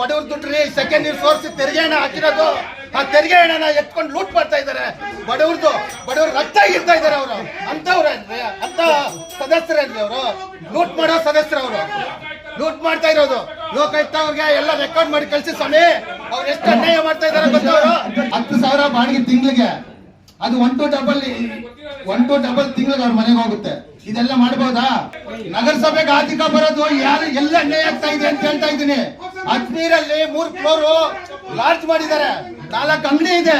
ಬಡವ್ರ ದುಡ್ಡ್ರಿ, second year force ತೆರಿಗೆ ಹಣ ಹಾಕಿರೋದು. ಆ ತೆರಿಗೆ ಹಣನ ಎತ್ಕೊಂಡು ಲೂಟ್ ಮಾಡ್ತಾ ಇದ್ದಾರೆ ಬಡವ್ರದ್ದು ಬಡವ್ರ ರಕ್ತ ಇರ್ತಾ ಇದ್ದಾರೆ ಅವರು. ಅಂತವ್ರ ಅಂತ ಸದಸ್ಯರೇನ್ರಿ ಅವರು. ಲೂಟ್ ಮಾಡೋ ಸದಸ್ಯರು ಅವರು. ಲೂಟ್ ಮಾಡ್ತಾ ಇರೋದು. ಲೋಕಾಯುಕ್ತ ಅವ್ರಿಗೆ ಎಲ್ಲ ರೆಕಾರ್ಡ್ ಮಾಡಿ ಕಳ್ಸಿ ಸ್ವಾಮಿ. ಅವ್ರು ಎಷ್ಟು ಅನ್ಯಾಯ ಮಾಡ್ತಾ ಇದ್ದಾರೆ ಗೊತ್ತವರು ಹತ್ತು ಸಾವಿರ ಬಾಡಿಗೆ ತಿಂಗಳಿಗೆ. ಅದು one two double one two double ತಿಂಗಳಿಗೆ ಅವ್ರ ಮನೆಗೆ ಹೋಗುತ್ತೆ. ಇದೆಲ್ಲ ಮಾಡ್ಬೋದಾ? ನಗರಸಭೆಗೆ ಆರ್ಥಿಕ ಬರೋದು, ಯಾರು ಎಲ್ಲ ಅನ್ಯಾಯ ಆಗ್ತಾ ಇದೆ ಅಂತ ಹೇಳ್ತಾ ಇದ್ದೀನಿ. ಅಜ್ಮೀರಲ್ಲಿ ಮೂರ್ ಫ್ಲೋರ್ ಲಾರ್ಜ್ ಮಾಡಿದ್ದಾರೆ. ನಾಲ್ಕು ಅಂಗಡಿ ಇದೆ.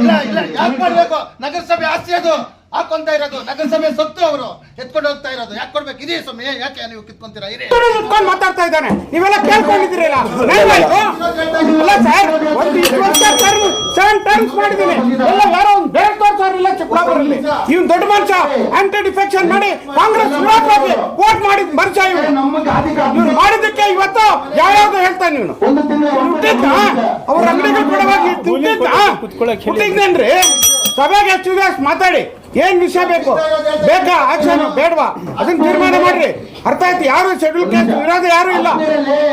ಇಲ್ಲ ಇಲ್ಲ, ಯಾಕೆ ಮಾಡ್ಬೇಕು? ನಗರಸಭೆ ಆಸ್ತಿ ಅದು. ಹಾಕೊಂತ ಇರೋದು. ನಗರಸಭೆ ಸತ್ತು ಅವರು. ಎತ್ಕೊಂಡು ಹೋಗ್ತಾ ಇರೋದು. ಯಾಕೆ ಕೊಡ್ಬೇಕು? ಇದೇ ಸ್ವಾಮಿ, ಯಾಕೆ ನೀವು ಕಿತ್ಕೊಂತೀರಾ? ಇರಿ. ನಿಂತ್ಕೊಂಡು ಮಾತಾಡ್ತಾ ಇದ್ದಾನೆ ನೀವೆಲ್ಲ ಕೇಳ್ಕೊಂಡಿದ್ದೀರಲ್ಲ? ಅಲ್ಲ ಸರ್ ಒಂದು ಸೆವೆನ್ ಟರ್ಮ್ಸ್ ಮಾಡಿದ್ದೀನಿ. ಎಲ್ಲ ಯಾರೋ ಒಂದು ಬೇರೆ ಚಿಕ್ಕಬಳ್ಳಾಪುರಲ್ಲಿ ಇವ್ನು ದೊಡ್ಡ ಮನುಷ್ಯ. ಆಂಟಿ ಡಿಫೆಕ್ಷನ್ ಮಾಡಿ ಕಾಂಗ್ರೆಸ್ ವಿರೋಧವಾಗಿ ವೋಟ್ ಮಾಡಿದ ಮನುಷ್ಯ ಇವನು. ಮಾಡಿದ್ದಕ್ಕೆ ಇವತ್ತು ಯಾವ್ಯಾವ್ದು ಹೇಳ್ತಾನೆ ಇವನು? ಹುಟ್ಟಿದ್ದ? ಅವ್ರ ಅಂಗಡಿಗಳು ಕೊಡವಾಗಿ ಸಭೆಗೆ ಎಷ್ಟು ಮಾತಾಡಿ. ಏನ್ ವಿಷಯ ಬೇಕು? ಬೇಕಾ? ಆಕ್ಷನ್? ಬೇಡವಾ? ಅದನ್ನ ತೀರ್ಮಾನ ಮಾಡ್ರಿ. ಅರ್ಥ ಆಯ್ತು. ಯಾರು ಶೆಡ್ಯೂಲ್ ಕೇಸ್ ವಿರೋಧ ಯಾರು ಇಲ್ಲ.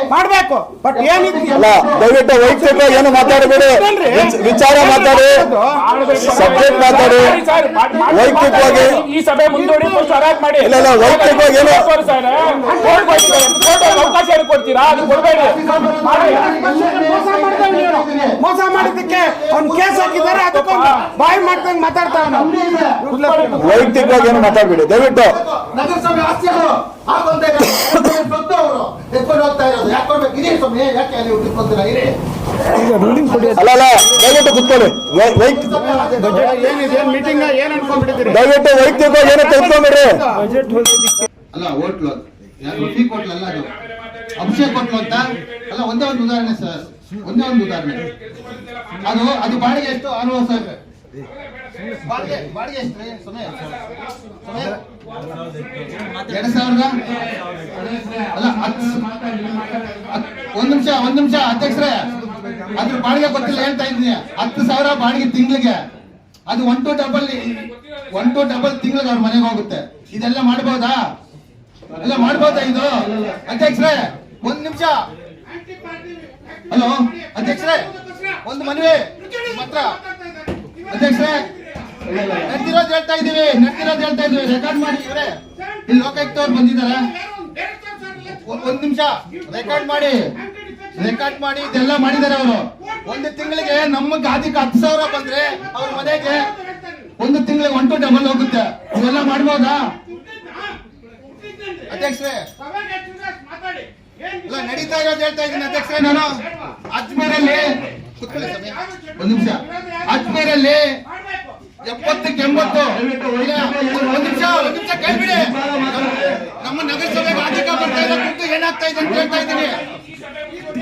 ಮಾಡ್ಬೇಕು. ಬಟ್ ಏನಿತ್ತು ಅಲ್ಲ ದಯವಿಟ್ಟು ವೈಯಕ್ತಿಕ ಏನು ಮಾತಾಡಬೇಡಿ. ವಿಚ- ವಿಚಾರ ಮಾತಾಡಿ. ಸಬ್ಜೆಕ್ಟ್ ಮಾತಾಡಿ. ವೈಯಕ್ತಿಕವಾಗಿ ಈ ಸಭೆ ಮುಂದೂಡಿ ಫಸ್ಟ್ ಮಾಡಿ. ಇಲ್ಲ, ಇಲ್ಲ, ವೈಯಕ್ತಿಕವಾಗಿ ಏನು- ಅವಕಾಶ ಕೊಡ್ತೀರಾ? ಅದು ಕೊಡಬೇಡಿ. ಮೋಸ ಮಾಡಿದ್ದಕ್ಕೆ ಅವ್ನು ಕೇಸ್ ಹಾಕಿದ್ದಾರೆ ಅದಕ್ಕೊಂದು ಬಾಯಿ ಮಾಡ್ದಂಗೆ ಮಾತಾಡ್ತಾವ ವೈಯಕ್ತಿಕವಾಗಿ ಏನು ಮಾತಾಡಬೇಡಿ. ದಯವಿಟ್ಟು. ನಗರಸಭೆ ಹಾಕೊಂತ ಅವರು ಎತ್ಕೊಂಡು ಹೋಗ್ತಾ ಇರೋದು. ಯಾಕೆ ಕೊಡ್ಬೇಕು? ಇರಿ ಸ್ವಾಮಿ ಯಾಕೆ ನೀವು ಕಿತ್ಕೊಂತೀರಾ ಇರಿ. ಅಲ್ಲ ಅಲ್ಲ ದಯವಿಟ್ಟು ಕುತ್ಕೊಳ್ಳಿ. ಮೀಟಿಂಗ್ ಏನ್ ಅನ್ಕೊಂಡ್ಬಿಟ್ಟಿದ್ದೀರಿ ದಯವಿಟ್ಟು ವೈಯಕ್ತಿಕವಾಗಿ ಏನು ತೆಗೆದುಕೊಂಡ್ಬಿಡ್ರಿ ಅಲ್ಲ ಹೋಟ್ಲು ಯಾರು ಹೋಟ್ಲು ಅಲ್ಲ ಅದು. ಅಭಿಷೇಕ್ ಹೋಟ್ಲು ಅಂತ? ಅಲ್ಲ ಒಂದೇ ಒಂದು ಉದಾಹರಣೆ ಸರ್. ಒಂದೇ ಒಂದು ಉದಾಹರಣೆ. ಅದು ಅದು ಬಾಡಿಗೆ ಎಷ್ಟು? ಅನುಭವ ಸಾವಿರ ಎರಡು ಸಾವಿರದ? ಅಲ್ಲ ಒಂದ್ ನಿಮಿಷ ಒಂದ್ ನಿಮಿಷ, ಅಧ್ಯಕ್ಷರೇ. ಅದ್ರ ಬಾಡಿಗೆ ಗೊತ್ತಿಲ್ಲ, ಹೇಳ್ತಾ ಇದ್ದೀನಿ. ಹತ್ತು ಸಾವಿರ ಬಾಡಿಗೆ ತಿಂಗಳಿಗೆ. ಅದು one two double one two double ತಿಂಗಳಿಗೆ ಅವ್ರ ಮನೆಗೆ ಹೋಗುತ್ತೆ. ಇದೆಲ್ಲ ಮಾಡ್ಬೋದಾ? ಎಲ್ಲ ಮಾಡ್ಬೋದಾ ಇದು? ಅಧ್ಯಕ್ಷರೇ, ಒಂದ್ ನಿಮಿಷ. ಹಲೋ, ಅಧ್ಯಕ್ಷರೇ, ಒಂದು ಮನವಿ. ಮಾತ್ರ ಅಧ್ಯಕ್ಷರೇ ನಡೆದಿರೋದು ಹೇಳ್ತಾ ಇದೀವಿ ನಡೆದಿರೋದು ಹೇಳ್ತಾ ಇದೀವಿ ರೆಕಾರ್ಡ್ ಮಾಡಿ ಇವರೇ. ಇಲ್ಲಿ ಲೋಕಾಯುಕ್ತ ಅವ್ರು ಬಂದಿದ್ದಾರೆ. ಒಂದ್ ನಿಮಿಷ ರೆಕಾರ್ಡ್ ಮಾಡಿ. ರೆಕಾರ್ಡ್ ಮಾಡಿ, ಇದೆಲ್ಲ ಮಾಡಿದ್ದಾರೆ ಅವರು. ಒಂದು ತಿಂಗಳಿಗೆ ನಮ್ಮ ಗಾದಿಗೆ ಹತ್ತು ಸಾವಿರ ಬಂದ್ರೆ ಅವ್ರ ಮನೆಗೆ ಒಂದು ತಿಂಗಳಿಗೆ ಒನ್ ಟು ಡಬಲ್ ಹೋಗುತ್ತೆ. ಇದೆಲ್ಲ ಮಾಡ್ಬೋದಾ? ಅಧ್ಯಕ್ಷರೇ. ಇಲ್ಲ ನಡೀತಾ ಇರೋದು ಹೇಳ್ತಾ ಇದ್ದೀನಿ. ಅಧ್ಯಕ್ಷರೇ, ನಾನು ಅಜ್ಮೀರಲ್ಲಿ ಕುತ್ಕೊಳ್ಳಿ. ಸಮಯ ಒಂದ್ ನಿಮಿಷ. ಅಜ್ಮೀರಲ್ಲಿ ಎಪ್ಪತ್ತಕ್ಕೆ ಎಂಬತ್ತು. ಒಂದು ನಿಮಿಷ ಒಂದ್ ನಿಮಿಷ ಕೇಳ್ಬಿಡಿ ನಮ್ಮ ನಗರಸಭೆಗೆ ಅಧಿಕ ಬರ್ತಾ ಇದೆ ದುಡ್ಡು ಏನಾಗ್ತಾ ಇದೆ ಅಂತ ಹೇಳ್ತಾ ಇದ್ದೀನಿ.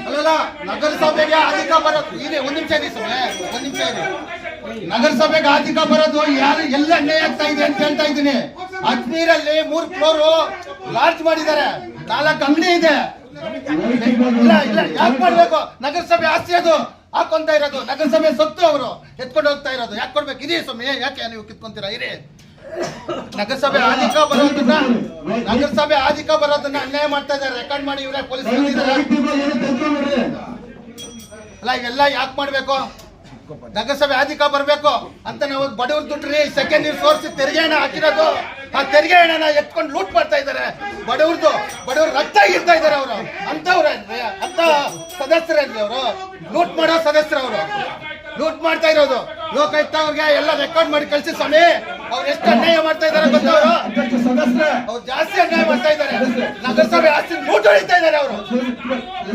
ಅಲ್ಲಲ್ಲ ನಗರಸಭೆಗೆ ಅಧಿಕ ಬರೋದು. ಇದೆ ಒಂದು ನಿಮಿಷ ಇದೆ ಸಮಯ ಒಂದ್ ನಿಮಿಷ ಇದೆ. ನಗರಸಭೆಗೆ ಅಧಿಕ ಬರೋದು ಯಾರು ಎಲ್ಲ ಅನ್ಯಾಯ ಆಗ್ತಾ ಇದೆ ಅಂತ ಹೇಳ್ತಾ ಇದ್ದೀನಿ. ಅಜ್ಮೀರಲ್ಲಿ ಮೂರ್ ಫ್ಲೋರ್ ಲಾರ್ಜ್ ಮಾಡಿದ್ದಾರೆ. ನಾಲ್ಕು ಅಂಗಡಿ ಇದೆ. ಇಲ್ಲ ಇಲ್ಲ ಯಾಕೆ ಮಾಡ್ಬೇಕು? ನಗರಸಭೆ ಆಸ್ತಿ ಅದು. ಹಾಕೊಂತ ಇರೋದು. ನಗರಸಭೆ ಸೊತ್ತು ಅವರು. ಎತ್ಕೊಂಡು ಹೋಗ್ತಾ ಇರೋದು. ಯಾಕೆ ಕೊಡ್ಬೇಕು? ಇದೇ ಸ್ವಾಮಿ. ಯಾಕೆ ನೀವು ಕಿತ್ಕೊಂತೀರಾ? ಇರಿ. ನಗರಸಭೆ ಆಧಿಕ ಬರೋದನ್ನ ನಗರಸಭೆ ಆಧಿಕ ಬರೋದನ್ನ ಅನ್ಯಾಯ ಮಾಡ್ತಾ ಇದ್ದಾರೆ. ರೆಕಾರ್ಡ್ ಮಾಡಿ ಇವರೇ ಪೊಲೀಸ್ ಅಲ್ಲ ಇವೆಲ್ಲ ಯಾಕೆ ಮಾಡ್ಬೇಕು? ನಗರಸಭೆ ಆಧಿಕ ಬರ್ಬೇಕು ಅಂತ ನಾವು ಬಡವ್ರ ದುಡ್ಡ್ರಿ. ಸೆಕೆಂಡ್ ಇಯರ್ ಸೋರ್ಸ್ ತೆರಿಗೆ ಹಣ ಹಾಕಿರೋದು. ಆ ತೆರಿಗೆ ಹಣನ ಎತ್ಕೊಂಡು ಲೂಟ್ ಮಾಡ್ತಾ ಇದ್ದಾರೆ. ಬಡವ್ರದ್ದು ಬಡವ್ರ ರಕ್ತ ಇರ್ತಾ ಇದ್ದಾರೆ. ಲೋಕಾಯುಕ್ತ ಅವ್ರಿಗೆ ಎಲ್ಲ ರೆಕಾರ್ಡ್ ಮಾಡಿ ಕಳ್ಸಿ ಸ್ವಾಮಿ. ಅವ್ರು ಎಷ್ಟು ಅನ್ಯಾಯ ಮಾಡ್ತಾ ಇದ್ದಾರೆ ಗೊತ್ತವರು ಅವ್ರು? ಜಾಸ್ತಿ ಅನ್ಯಾಯ ಮಾಡ್ತಾ ಇದ್ದಾರೆ. ನಗರಸಭೆ ಆಸ್ತಿ ಲೂಟ್ ಹೊಡಿತಾ ಇದ್ದಾರೆ ಅವರು.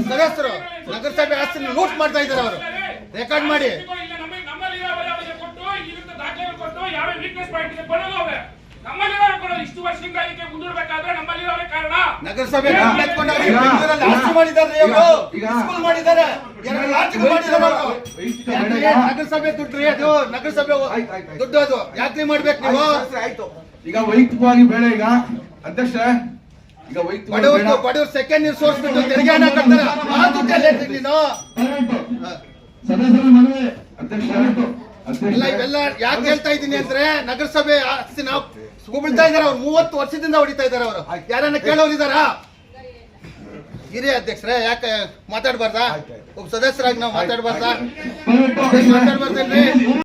ಸದಸ್ಯರು, ನಗರಸಭೆ ಆಸ್ತಿ ಲೂಟ್ ಮಾಡ್ತಾ ಇದ್ದಾರೆ ಅವರು. ರೆಕಾರ್ಡ್ ಮಾಡಿ. ಇಷ್ಟು ವರ್ಷದಿಂದ ಇದಕ್ಕೆ ಮುಂದೂಡಬೇಕಾದ್ರೆ ನಮ್ಮಲ್ಲಿ ಕಾರಣ. ನಗರಸಭೆ ಮಾಡಿದ್ದಾರೆ ಸ್ಕೂಲ್ ಮಾಡಿದ್ದಾರೆ. ಅವರು. ನಗರಸಭೆ ದುಡ್ಡು ಅದು. ನಗರಸಭೆ ದುಡ್ಡು ಅದು. ಯಾತ್ರೆ ಮಾಡ್ಬೇಕು ನೀವು? ಆಯ್ತು ಈಗ ವೈಯಕ್ತಿಕವಾಗಿ ಬೇಡ ಈಗ. ಅಧ್ಯಕ್ಷ ಈಗ ವೈಯಕ್ತಿಕ ಬಡವರು ಸೆಕೆಂಡ್ ಇಯರ್ ಸೋರ್ಸ್ ಬಿಟ್ಟು ತೆರಿಗೆ ಹಣ ಕಟ್ತಾರೆ. ಆ ದುಡ್ಡು ಎಲ್ಲಿ ಸದಸ್ಯರ ನೀನು ಅಧ್ಯಕ್ಷ ಇಲ್ಲ ಇವೆಲ್ಲ ಯಾಕೆ ಹೇಳ್ತಾ ಇದ್ದೀನಿ ಅಂದ್ರೆ ನಗರಸಭೆ ಆಸ್ತಿ ನಾವು ಉಗುಳ್ತಾ ಇದಾರೆ ಅವ್ರು ಮೂವತ್ತು ವರ್ಷದಿಂದ ಹೊಡಿತಾ ಇದಾರೆ ಅವರು. ಯಾರನ್ನ ಕೇಳೋರು ಇದಾರಾ ಹಿರಿಯ ಅಧ್ಯಕ್ಷರೇ ಯಾಕೆ ಮಾತಾಡ್ಬಾರ್ದಾ? ಒಬ್ಬ ಸದಸ್ಯರಾಗಿ ನಾವು ಮಾತಾಡ್ಬಾರ್ದಾ? ಮಾತಾಡ್ಬಾರ್ದಲ್ರಿ?